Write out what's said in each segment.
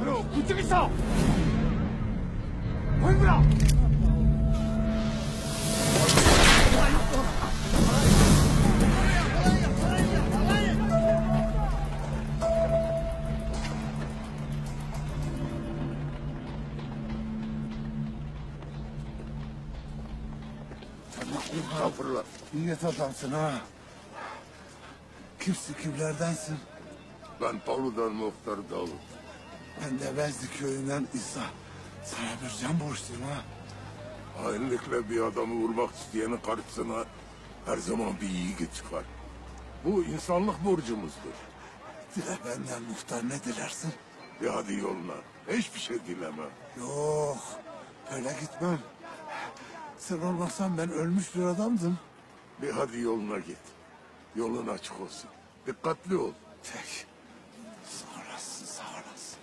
그럼 그쪽 있어! 보이구나! Estağfurullah. İyi adamsın ha. Kimsin kimlerdensin? Ben Palu'dan muhtar Davut. Ben de Bezdi köyünden İsa. Sana bir can borçluyum ha. Hainlikle bir adamı vurmak isteyenin karşısına her zaman bir yiğit çıkar. Bu insanlık borcumuzdur. Dile benden muhtar ne dilersin? Bir hadi yoluna. Hiçbir şey dileme. Yok. Öyle gitmem. Sen olmasan ben ölmüş bir adamdım. Bir hadi yoluna git. Yolun açık olsun. Dikkatli ol. Tek. Sağ olasın, sağ olasın.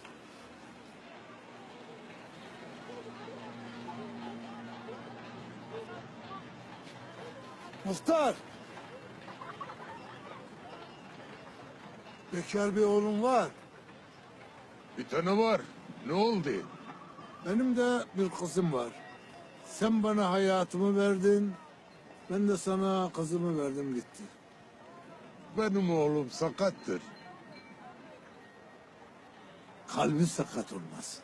Muhtar. Bekar bir oğlum var. Bir tane var. Ne oldu? Benim de bir kızım var. Sen bana hayatımı verdin. Ben de sana kızımı verdim gitti. Benim oğlum sakattır. Kalbin sakat olmasın.